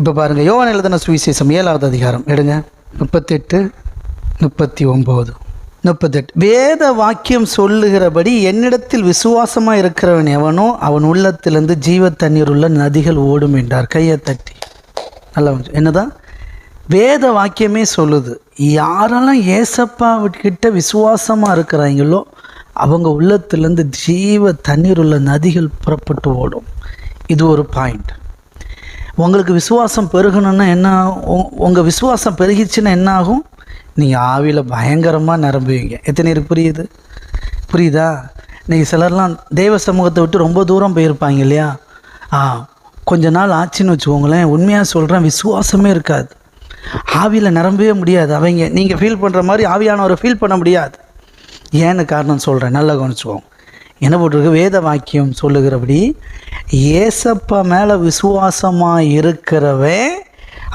இப்போ பாருங்கள் யோவான் எழுதின சுவிசேஷம் ஏழாவது அதிகாரம். எடுங்க. முப்பத்தெட்டு முப்பத்தி ஒம்பது முப்பத்தெட்டு. வேத வாக்கியம் சொல்லுகிறபடி என்னிடத்தில் விசுவாசமாக இருக்கிறவன் எவனோ அவன் உள்ளத்திலிருந்து ஜீவ தண்ணீர் உள்ள நதிகள் ஓடும் என்றார். கையை தட்டி. நல்லா என்னதான்? வேத வாக்கியமே சொல்லுது யாரெல்லாம் ஏசப்பா கிட்ட விசுவாசமாக இருக்கிறாங்களோ அவங்க உள்ளத்திலேருந்து ஜீவ தண்ணீர் உள்ள நதிகள் புறப்பட்டு ஓடும். இது ஒரு பாயிண்ட் உங்களுக்கு விசுவாசம் பெருகணும்னா என்ன? உங்கள் விசுவாசம் பெருகிச்சுன்னா என்ன ஆகும்? நீங்கள் ஆவியில் பயங்கரமாக நிரம்புவீங்க. எத்தனை பேருக்கு புரியுது? புரியுதா? நீங்கள் சிலர்லாம் தெய்வ சமூகத்தை விட்டு ரொம்ப தூரம் போயிருப்பாங்க இல்லையா? ஆ கொஞ்ச நாள் ஆச்சுன்னு வச்சுக்கோங்களேன். உண்மையாக சொல்கிறேன் விசுவாசமே இருக்காது. ஆவியில் நிரம்பவே முடியாது. அவங்க நீங்கள் ஃபீல் பண்ணுற மாதிரி ஆவியானவரை ஃபீல் பண்ண முடியாது. ஏன்னு காரணம் சொல்கிறேன் நல்லா கவனிச்சுக்கோங்க. என்ன போட்டிருக்கு? வேத வாக்கியம் சொல்லுகிறபடி ஏசப்பா மேலே விசுவாசமாக இருக்கிறவன்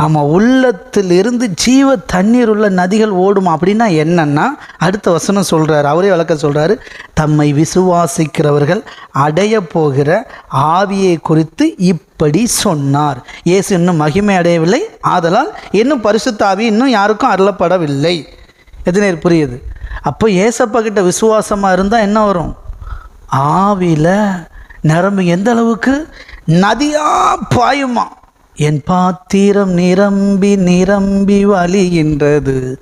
ஆமாம் உள்ளத்திலிருந்து ஜீவ தண்ணீர் உள்ள நதிகள் ஓடும் அப்படின்னா என்னன்னா அடுத்த வசனம் சொல்கிறார் அவரே வளர்க்க சொல்கிறாரு தம்மை விசுவாசிக்கிறவர்கள் அடைய போகிற ஆவியை குறித்து இப்படி சொன்னார். இயேசு இன்னும் மகிமை அடையவில்லை. ஆதலால் இன்னும் பரிசுத்த ஆவி இன்னும் யாருக்கும் அருளப்படவில்லை. எத்தனை புரியுது? அப்போ ஏசப்பா கிட்ட விசுவாசமாக இருந்தால் என்ன வரும்? ஆவியில் நிரம்பு எந்த அளவுக்கு? நதியாக பாயுமா? என் பாத்திரம் நிரம்பி நிரம்பி வலிகின்றது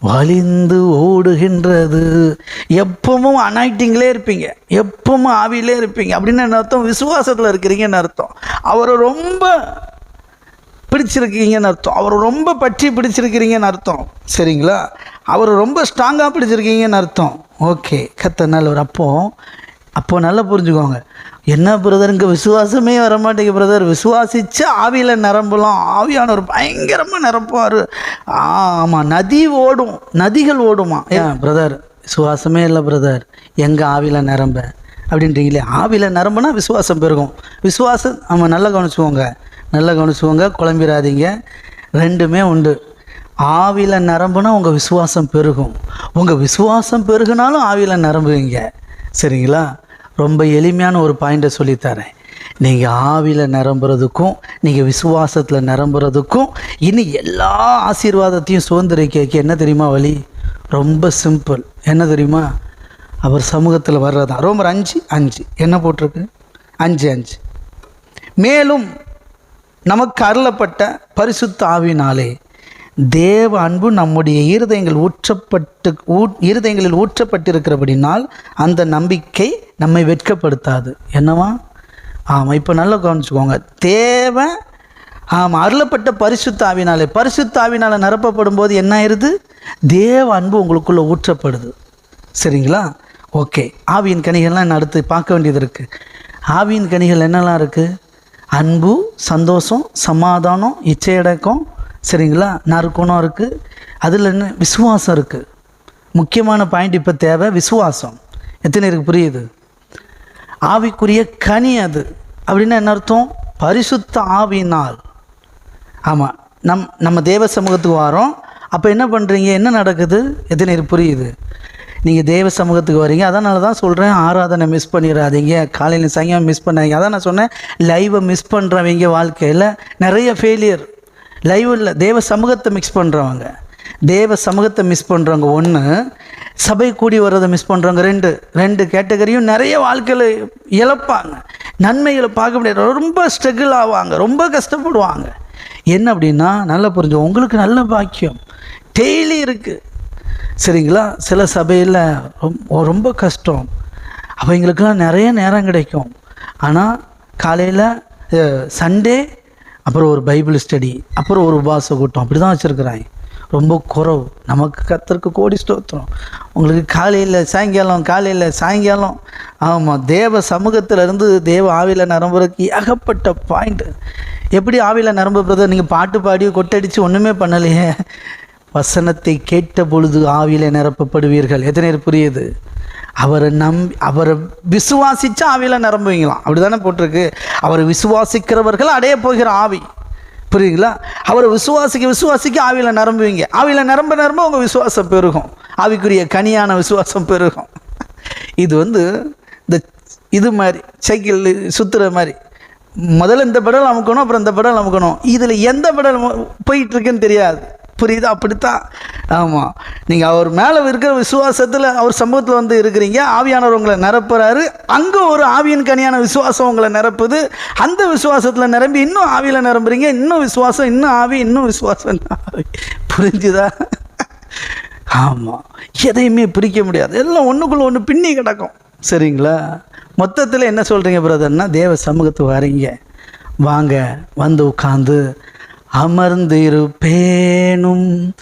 வலிந்து ஓடுகின்றது. எப்பவும் அனாய்ட்டிங்களே இருப்பீங்க எப்பவும் ஆவியிலே இருப்பீங்க. அப்படின்னு என்ன அர்த்தம்? விசுவாசத்தில் இருக்கிறீங்கன்னு அர்த்தம். அவரை ரொம்ப பிடிச்சிருக்கீங்கன்னு அர்த்தம். அவரை ரொம்ப பற்றி பிடிச்சிருக்கிறீங்கன்னு அர்த்தம். சரிங்களா? அவரை ரொம்ப ஸ்ட்ராங்காக பிடிச்சிருக்கீங்கன்னு அர்த்தம். ஓகே கத்த நல்லவர். அப்போ அப்போது நல்லா புரிஞ்சுக்கோங்க. என்ன பிரதர் இங்கே விசுவாசமே வர மாட்டேங்க பிரதர் விசுவாசிச்சு ஆவியில் நிரம்பலாம். ஆவியானவர் பயங்கரமாக நிரம்புவார் ஆமாம் நதி ஓடும். நதிகள் ஓடுமா? ஏன் பிரதர் விசுவாசமே இல்லை பிரதர் எங்கே ஆவியில் நிரம்ப? அப்படின்றீங்களே ஆவியில் நிரம்புனா விசுவாசம் பெருகும். விசுவாசம் ஆமாம் நல்லா கவனிச்சுக்கோங்க. நல்லா கவனிச்சுக்கோங்க குழம்பிடாதீங்க ரெண்டுமே உண்டு. ஆவியில் நிரம்புனா உங்கள் விசுவாசம் பெருகும். உங்கள் விசுவாசம் பெருகுனாலும் ஆவியில் நிரம்புவீங்க. சரிங்களா? ரொம்ப எளிமையான ஒரு பாயிண்ட்டை சொல்லித்தரேன். நீங்கள் ஆவியில் நிரம்புறதுக்கும் நீங்கள் விசுவாசத்தில் நிரம்புறதுக்கும் இனி எல்லா ஆசீர்வாதத்தையும் சுதந்திரிக்க என்ன தெரியுமா வழி? ரொம்ப சிம்பிள் என்ன தெரியுமா? அவர் சமூகத்தில் வர்றதான் ரோமர் அஞ்சு அஞ்சு. என்ன போட்டிருக்கு? அஞ்சு அஞ்சு. மேலும் நமக்கு அருளப்பட்ட பரிசுத்த ஆவினாலே தேவ அன்பு நம்முடைய இருதயங்கள் ஊற்றப்பட்டு ஊ இருதயங்களில் ஊற்றப்பட்டிருக்கிறபடினால் அந்த நம்பிக்கை நம்மை வெட்கப்படுத்தாது. என்னவா? ஆமாம் இப்போ நல்லா கவனிச்சுக்கோங்க. தேவ ஆமாம் அருளப்பட்ட பரிசுத்தாவினாலே ஆவினாலே நிரப்பப்படும் போது என்ன ஆயிடுது தேவ அன்பு உங்களுக்குள்ளே ஊற்றப்படுது. சரிங்களா? ஓகே. ஆவியின் கனிகள்லாம் என்ன அடுத்து பார்க்க வேண்டியது இருக்குது ஆவியின் கனிகள் என்னெல்லாம் இருக்குது அன்பு சந்தோஷம் சமாதானம் இச்சையடக்கம் சரிங்களா? நறுக்குணம் இருக்குது அதில் என்ன? விசுவாசம் இருக்குது முக்கியமான பாயிண்ட் இப்போ தேவை விசுவாசம். எத்தனை இருக்கு புரியுது? ஆவிக்குரிய கனி அது. அப்படின்னா என்ன அர்த்தம்? பரிசுத்த ஆவினால் ஆமாம் நம் நம்ம தேவ சமூகத்துக்கு வரோம். அப்போ என்ன பண்ணுறீங்க என்ன நடக்குது? எத்தனை இருக்கு புரியுது? நீங்கள் தேவ சமூகத்துக்கு வரீங்க. அதனால தான் சொல்கிறேன் ஆராதனை மிஸ் பண்ணிடாதீங்க காலையில் சாயங்காலம் மிஸ் பண்ணாதீங்க. அதான் நான் சொன்னேன். லைவை மிஸ் பண்ணுறவங்க வாழ்க்கையில் நிறைய ஃபெயிலியர் லைவ் இல்லை தேவ சமூகத்தை மிக்ஸ் பண்ணுறவங்க தேவ சமூகத்தை மிஸ் பண்ணுறவங்க ஒன்று சபை கூடி வர்றதை மிஸ் பண்ணுறவங்க ரெண்டு. ரெண்டு கேட்டகரியும் நிறைய வாழ்க்கையில் இழப்பாங்க. நன்மைகளை பார்க்க முடியாது. ரொம்ப ஸ்ட்ரகிள் ஆவாங்க. ரொம்ப கஷ்டப்படுவாங்க. என்ன அப்படின்னா நல்லா புரிஞ்சு உங்களுக்கு நல்ல பாக்கியம். டெய்லி இருக்குது சரிங்களா? சில சபையில் ரொம்ப ரொம்ப கஷ்டம். அவங்களுக்கெல்லாம் நிறைய நேரம் கிடைக்கும். ஆனால் காலையில் சண்டே அப்புறம் ஒரு பைபிள் ஸ்டடி அப்புறம் ஒரு உபாச கூட்டம் அப்படி தான் வச்சுருக்குறாங்க. ரொம்ப குறவு. நமக்கு கத்தருக்கு கோடி ஸ்தோத்திரம். உங்களுக்கு காலையில் சாயங்காலம் காலையில் சாயங்காலம். ஆமாம் தேவ சமூகத்தில் இருந்து தேவ ஆவியில் நரம்புறதுக்கு ஏகப்பட்ட பாயிண்ட் எப்படி ஆவியில் நிரம்புறது நீங்கள் பாட்டு பாடி கொட்டடிச்சு ஒன்றுமே பண்ணலையே. வசனத்தை கேட்ட பொழுது ஆவியில் நிரப்பப்படுவீர்கள். எத்தனை புரியுது? அவரை நம்பி அவரை விசுவாசித்தா ஆவியில் நிரம்புவீங்களாம் அப்படி தானே போட்டிருக்கு. அவரை விசுவாசிக்கிறவர்கள் அடைய போகிற ஆவி. புரியுங்களா அவரை விசுவாசிக்க விசுவாசிக்க ஆவியில் நிரம்புவீங்க. ஆவியில் நிரம்ப நிரம்ப உங்கள் விசுவாசம் பெருகும். ஆவிக்குரிய கனியான விசுவாசம் பெருகும். இது வந்து இந்த இது மாதிரி சைக்கிள் சுற்றுற மாதிரி. முதல்ல இந்த பெடல் அமுக்கணும் அப்புறம் இந்த பெடல் அமுக்கணும். இதில் எந்த பெடல் போயிட்டுருக்குன்னு தெரியாது. புரியுதா? அப்படித்தான். ஆமாம் நீங்கள் அவர் மேலே இருக்கிற விசுவாசத்தில் அவர் சமூகத்தில் வந்து இருக்கிறீங்க. ஆவியானவர் உங்களை நிரப்புறாரு. அங்கே ஒரு ஆவியின் கனியான விசுவாசம் உங்களை நிரப்புது. அந்த விசுவாசத்தில் நிரம்பி இன்னும் ஆவியில் நிரம்புறீங்க. இன்னும் விசுவாசம் இன்னும் ஆவி இன்னும் விசுவாசம். ஆவி புரிஞ்சுதா? ஆமாம் எதையுமே பிரிக்க முடியாது. எல்லாம் ஒன்றுக்குள்ளே ஒன்று பின்னி கிடக்கும். சரிங்களா? மொத்தத்தில் என்ன சொல்கிறீங்க பிரதர்னா? தேவ சமூகத்துக்கு வரீங்க. வாங்க வந்து உட்காந்து அமர்ந்திருப்பேனும்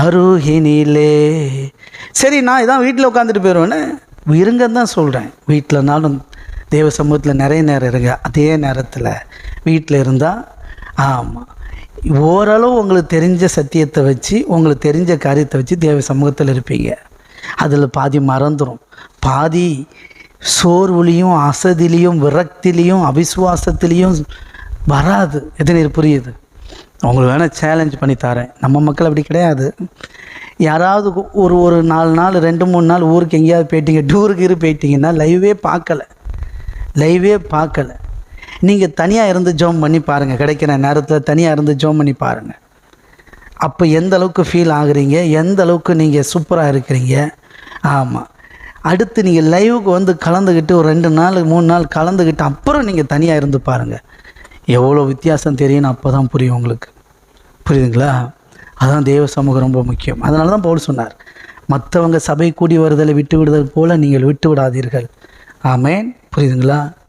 அருகினிலே. சரி நான் இதான் வீட்டில் உட்காந்துட்டு போயிடுவேன்னு இருங்கன்னு தான் சொல்கிறேன் வீட்டிலனாலும் தேவ சமூகத்தில் நிறைய நேரம் இருங்க. அதே நேரத்தில் வீட்டில் இருந்தால் ஆமாம் ஓரளவு உங்களுக்கு தெரிஞ்ச சத்தியத்தை வச்சு உங்களுக்கு தெரிஞ்ச காரியத்தை வச்சு தேவ சமூகத்தில் இருப்பீங்க. அதில் பாதி மறந்துடும் பாதி சோர்வுலேயும் அசதிலையும் விரக்திலையும் அவிசுவாசத்திலையும் வராது. எத்தனை புரியுது? உங்களுக்கு வேணால் சேலஞ்ச் பண்ணி தரேன். நம்ம மக்கள் அப்படி கிடையாது. யாராவது ஒரு ஒரு நாலு நாள் ரெண்டு மூணு நாள் ஊருக்கு எங்கேயாவது போயிட்டீங்க டூருக்கு இரு போயிட்டீங்கன்னா லைவே பார்க்கல. லைவே பார்க்கல. நீங்கள் தனியாக இருந்து ஜோம் பண்ணி பாருங்கள் கிடைக்கிற நேரத்தில் தனியாக இருந்து ஜோம் பண்ணி பாருங்கள் அப்போ எந்த அளவுக்கு ஃபீல் ஆகுறீங்க? எந்த அளவுக்கு நீங்கள் சூப்பராக இருக்கிறீங்க? ஆமாம் அடுத்து நீங்கள் லைவுக்கு வந்து கலந்துக்கிட்டு ஒரு ரெண்டு நாள் மூணு நாள் கலந்துக்கிட்டு அப்புறம் நீங்கள் தனியாக இருந்து பாருங்கள் எவ்வளோ வித்தியாசம் தெரியும்னு அப்போ தான் புரியும் உங்களுக்கு. புரியுதுங்களா? அதான் தேவ சமூகம் ரொம்ப முக்கியம். அதனால தான் பவுல் சொன்னார் மற்றவங்க சபை கூடி வருதலை விட்டு விடுதல் போல நீங்கள் விட்டு விடாதீர்கள் ஆமேன். புரியுதுங்களா?